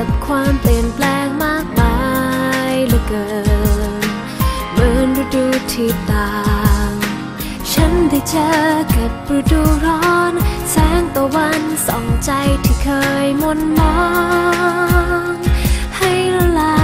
กับความเปลี่ยนแปลงมากมายเหลือเกินเหมือนฤดูที่ต่าง ฉันได้เจอกับฤดูร้อน แสงตะวันส่องใจที่เคยมนมอง ให้ละลาย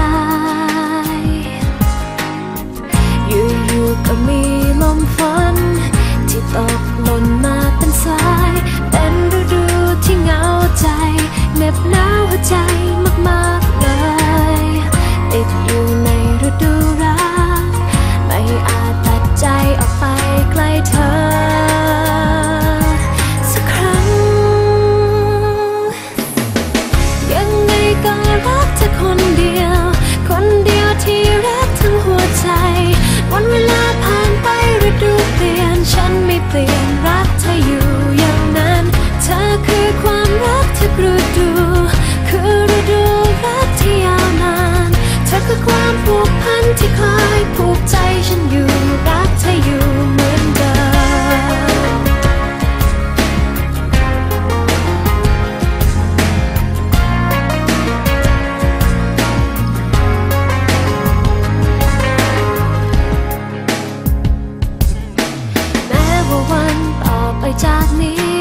ต่อไปจากนี้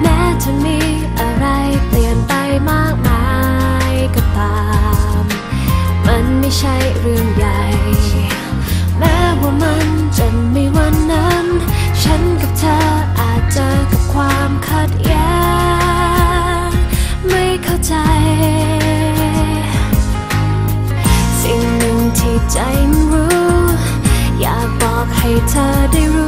แม้จะมีอะไรเปลี่ยนไปมากมายก็ตาม มันไม่ใช่เรื่องใหญ่ แม้ว่ามันจะมีวันนั้น ฉันกับเธออาจเจอกับความขัดแย้งไม่เข้าใจ สิ่งหนึ่งที่ใจมันรู้ อยากบอกให้เธอได้รู้